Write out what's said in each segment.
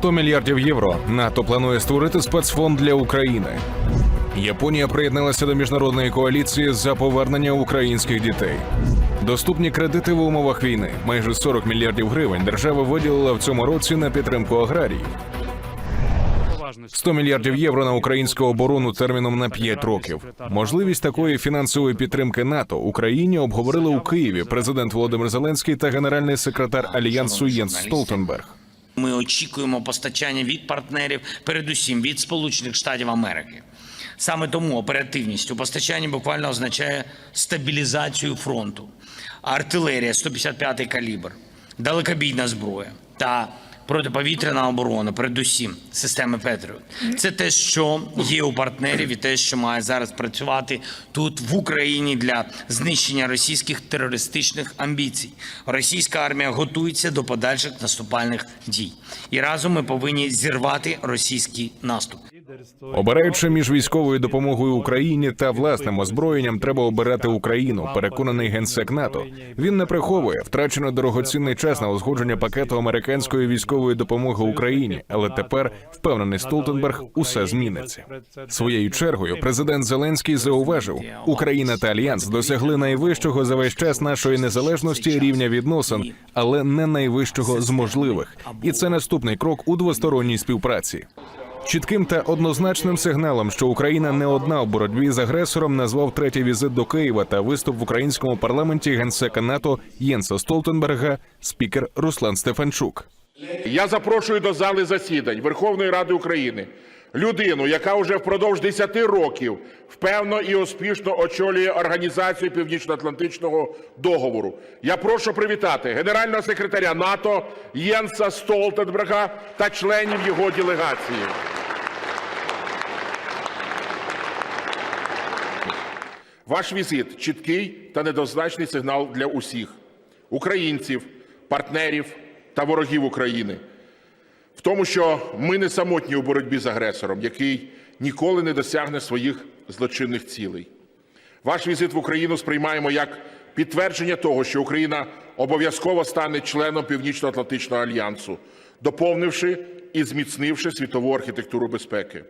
100 мільярдів євро. НАТО планує створити спецфонд для України. Японія приєдналася до міжнародної коаліції за повернення українських дітей. Доступні кредити в умовах війни. Майже 40 мільярдів гривень держава виділила в цьому році на підтримку аграріїв. 100 мільярдів євро на українську оборону терміном на 5 років. Можливість такої фінансової підтримки НАТО Україні обговорили у Києві президент Володимир Зеленський та генеральний секретар альянсу Єнс Столтенберг. Ми очікуємо постачання від партнерів, передусім від Сполучених Штатів Америки. Саме тому оперативність у постачанні буквально означає стабілізацію фронту, артилерія 155 калібр, далекобійна зброя та протиповітряна оборона, передусім системи Петріот. Це те, що є у партнерів, і те, що має зараз працювати тут в Україні для знищення російських терористичних амбіцій. Російська армія готується до подальших наступальних дій, і разом ми повинні зірвати російський наступ. Обираючи між військовою допомогою Україні та власним озброєнням, треба обирати Україну. Переконаний генсек НАТО. Він не приховує втрачено дорогоцінний час на узгодження пакету американської військової допомоги Україні. Але тепер впевнений Столтенберг, усе зміниться. Своєю чергою президент Зеленський зауважив, Україна та Альянс досягли найвищого за весь час нашої незалежності рівня відносин, але не найвищого з можливих. І це наступний крок у двосторонній співпраці. Чітким та однозначним сигналом, що Україна не одна у боротьбі з агресором, назвав третій візит до Києва та виступ в українському парламенті генсека НАТО Єнса Столтенберга, спікер Руслан Стефанчук. Я запрошую до зали засідань Верховної Ради України людину, яка вже впродовж 10 років впевно і успішно очолює організацію Північно-Атлантичного договору. Я прошу привітати генерального секретаря НАТО Єнса Столтенберга та членів його делегації. Ваш візит чіткий та недозначний сигнал для усіх українців, партнерів та ворогів України в тому, що ми не самотні у боротьбі з агресором, який ніколи не досягне своїх злочинних цілей. Ваш візит в Україну сприймаємо як підтвердження того, що Україна обов'язково стане членом Північно-Атлантичного альянсу, доповнивши і зміцнивши світову архітектуру безпеки.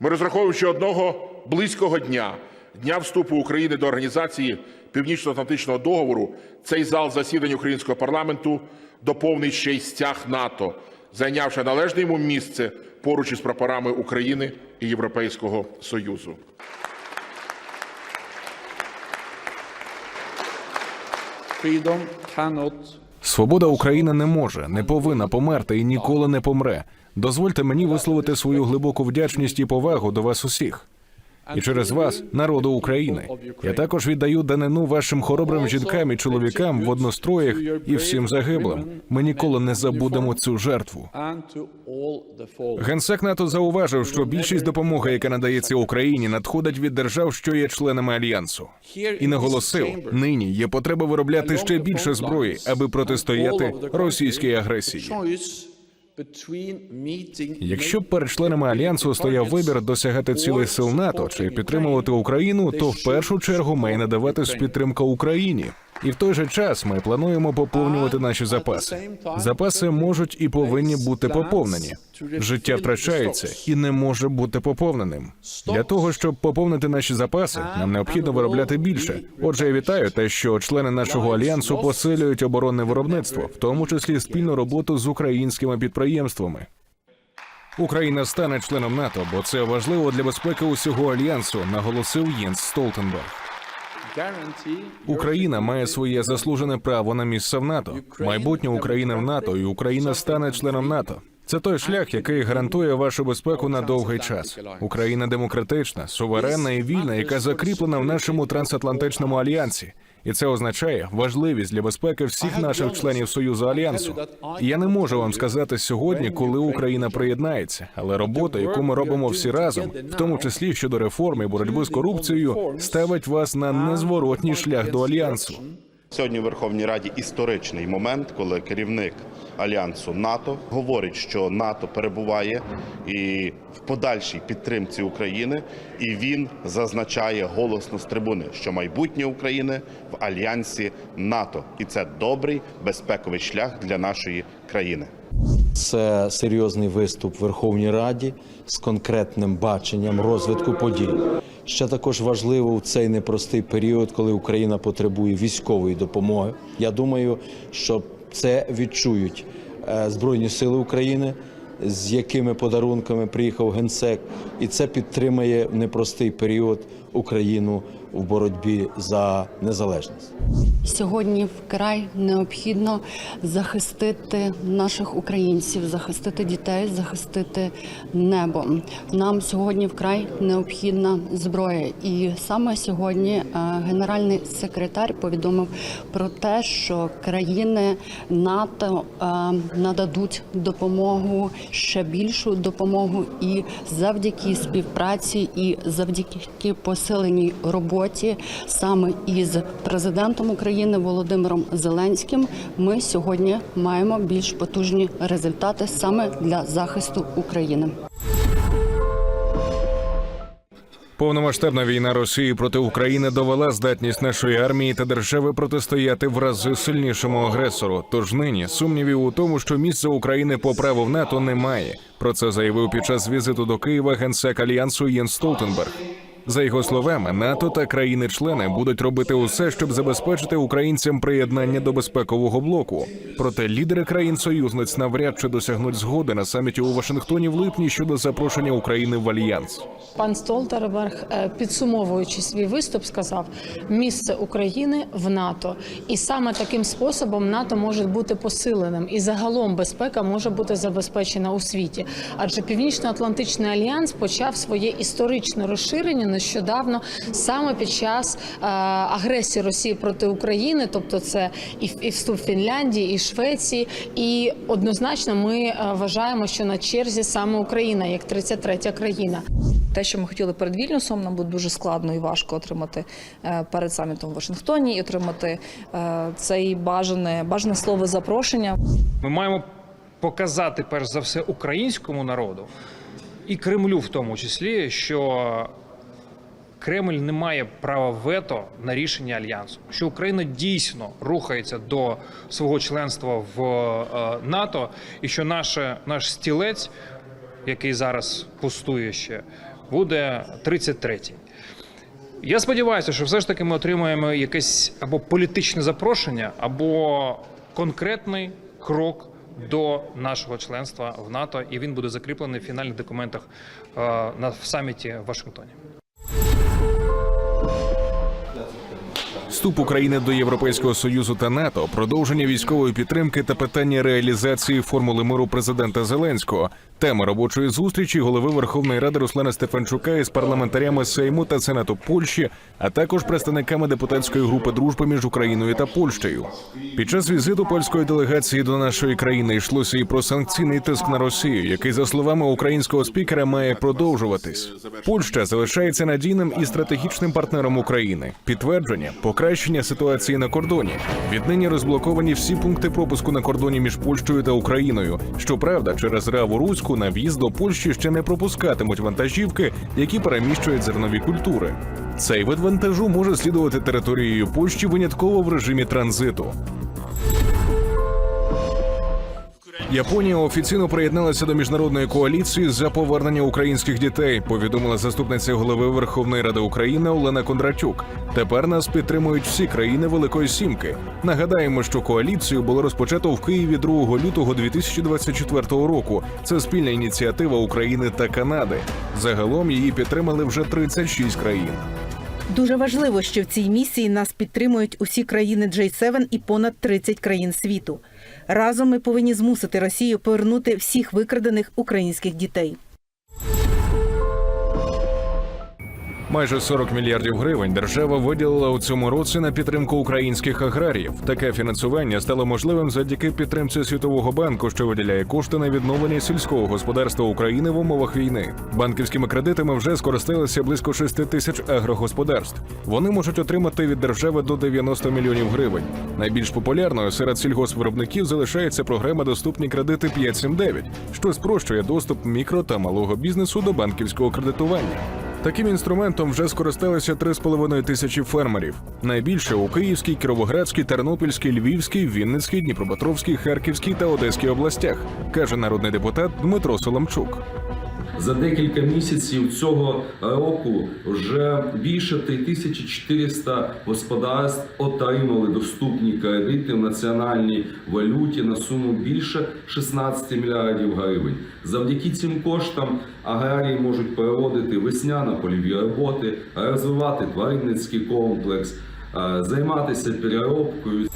Ми розраховуємо, що одного близького дня, дня вступу України до організації Північно-Атлантичного договору, цей зал засідань українського парламенту доповнить ще й стяг НАТО, зайнявши належне йому місце поруч із прапорами України і Європейського Союзу. Freedom cannot Свобода України не може, не повинна померти і ніколи не помре. Дозвольте мені висловити свою глибоку вдячність і повагу до вас усіх. І через вас, народу України, я також віддаю данину вашим хоробрим жінкам і чоловікам в одностроях і всім загиблим. Ми ніколи не забудемо цю жертву. Генсек НАТО зауважив, що більшість допомоги, яка надається Україні, надходить від держав, що є членами альянсу, і наголосив, нині є потреба виробляти ще більше зброї, аби протистояти російській агресії. Якщо б перед членами альянсу стояв вибір досягати цілей сил НАТО чи підтримувати Україну, то в першу чергу має надаватись підтримка Україні. І в той же час ми плануємо поповнювати наші запаси. Запаси можуть і повинні бути поповнені. Життя втрачається і не може бути поповненим. Для того щоб поповнити наші запаси, нам необхідно виробляти більше. Отже, я вітаю те, що члени нашого альянсу посилюють оборонне виробництво, в тому числі спільну роботу з українськими підприємствами. Україна стане членом НАТО, бо це важливо для безпеки усього альянсу, наголосив Єнс Столтенберг. Україна має своє заслужене право на місце в НАТО. Майбутнє України в НАТО, і Україна стане членом НАТО. Це той шлях, який гарантує вашу безпеку на довгий час. Україна демократична, суверенна і вільна, яка закріплена в нашому трансатлантичному альянсі. І це означає важливість для безпеки всіх наших членів Союзу Альянсу. Я не можу вам сказати сьогодні, коли Україна приєднається, але робота, яку ми робимо всі разом, в тому числі щодо реформи і боротьби з корупцією, ставить вас на незворотній шлях до альянсу. Сьогодні в Верховній Раді історичний момент, коли керівник альянсу НАТО говорить, що НАТО перебуває і в подальшій підтримці України, і він зазначає голосно з трибуни, що майбутнє України в альянсі НАТО, і це добрий безпековий шлях для нашої країни. Це серйозний виступ в Верховній Раді з конкретним баченням розвитку подій. Ще також важливо в цей непростий період, коли Україна потребує військової допомоги. Я думаю, що це відчують е, Збройні Сили України, з якими подарунками приїхав генсек, і це підтримає в непростий період Україну в боротьбі за незалежність. Сьогодні вкрай необхідно захистити наших українців, захистити дітей, захистити небо. Нам сьогодні вкрай необхідна зброя. І саме сьогодні е, генеральний секретар повідомив про те, що країни НАТО е, нададуть допомогу ще більшу допомогу, і завдяки співпраці, і завдяки посиленій роботі саме із президентом України Володимиром Зеленським, ми сьогодні маємо більш потужні результати саме для захисту України. Повномасштабна війна Росії проти України довела здатність нашої армії та держави протистояти в рази сильнішому агресору. Тож нині сумнівів у тому, що місце України по праву в НАТО немає. Про це заявив під час візиту до Києва генсек альянсу Єн Столтенберг. За його словами, НАТО та країни-члени будуть робити усе, щоб забезпечити українцям приєднання до безпекового блоку. Проте лідери країн-союзниць навряд чи досягнуть згоди на саміті у Вашингтоні в липні щодо запрошення України в альянс. Пан Столтерберг, е, підсумовуючи свій виступ, сказав місце України в НАТО, і саме таким способом НАТО може бути посиленим, і загалом безпека може бути забезпечена у світі. Адже Північно-Атлантичний альянс почав своє історичне розширення нещодавно саме під час е, агресії Росії проти України, тобто це і, і вступ Фінляндії, і Швеції, і однозначно ми е, вважаємо, що на черзі саме Україна як 33-я країна. Те, що ми хотіли перед Вільнюсом, нам буде дуже складно і важко отримати е, перед самітом в Вашингтоні і отримати цей бажане бажане слово запрошення. Ми маємо показати перш за все українському народу і Кремлю, в тому числі, що Кремль не має права вето на рішення альянсу, що Україна дійсно рухається до свого членства в е, НАТО, і що наше, наш стілець, який зараз пустує ще, буде 33-й. Я сподіваюся, що все ж таки ми отримаємо якесь або політичне запрошення, або конкретний крок до нашого членства в НАТО, і він буде закріплений в фінальних документах е, на саміті в Вашингтоні. Вступ України до Європейського союзу та НАТО, продовження військової підтримки та питання реалізації формули миру президента Зеленського. Тема робочої зустрічі голови Верховної Ради Руслана Стефанчука із парламентарями Сейму та Сенату Польщі, а також представниками депутатської групи дружби між Україною та Польщею. Під час візиту польської делегації до нашої країни йшлося і про санкційний тиск на Росію, який, за словами українського спікера, має продовжуватись. Польща залишається надійним і стратегічним партнером України. Підтвердження покращення ситуації на кордоні. Віднині розблоковані всі пункти пропуску на кордоні між Польщею та Україною. Щоправда, через Раву Руську на в'їзд до Польщі ще не пропускатимуть вантажівки, які переміщують зернові культури. Цей вид вантажу може слідувати територією Польщі винятково в режимі транзиту. Японія офіційно приєдналася до міжнародної коаліції за повернення українських дітей. Повідомила заступниця голови Верховної Ради України Олена Кондратюк. Тепер нас підтримують всі країни Великої Сімки. Нагадаємо, що коаліцію було розпочато в Києві 2 лютого 2024 року. Це спільна ініціатива України та Канади. Загалом її підтримали вже 36 країн. Дуже важливо, що в цій місії нас підтримують усі країни J7 і понад 30 країн світу. Разом ми повинні змусити Росію повернути всіх викрадених українських дітей. Майже 40 мільярдів гривень держава виділила у цьому році на підтримку українських аграріїв. Таке фінансування стало можливим завдяки підтримці Світового банку, що виділяє кошти на відновлення сільського господарства України в умовах війни. Банківськими кредитами вже скористалися близько 6 тисяч агрогосподарств. Вони можуть отримати від держави до 90 мільйонів гривень. Найбільш популярною серед сільгоспвиробників залишається програма Доступні кредити 579, що спрощує доступ мікро та малого бізнесу до банківського кредитування. Таким інструментом вже скористалися 3,5 тисячі фермерів. Найбільше у Київській, Кіровоградській, Тернопільській, Львівській, Вінницькій, Дніпропетровській, Харківській та Одеській областях, каже народний депутат Дмитро Соломчук. За декілька місяців цього року вже більше 3400 господарств отримали доступні кредити в національній валюті на суму більше 16 мільярдів гривень. Завдяки цим коштам аграрії можуть проводити весняно-польові роботи, розвивати тваринницький комплекс, е, займатися переробкою.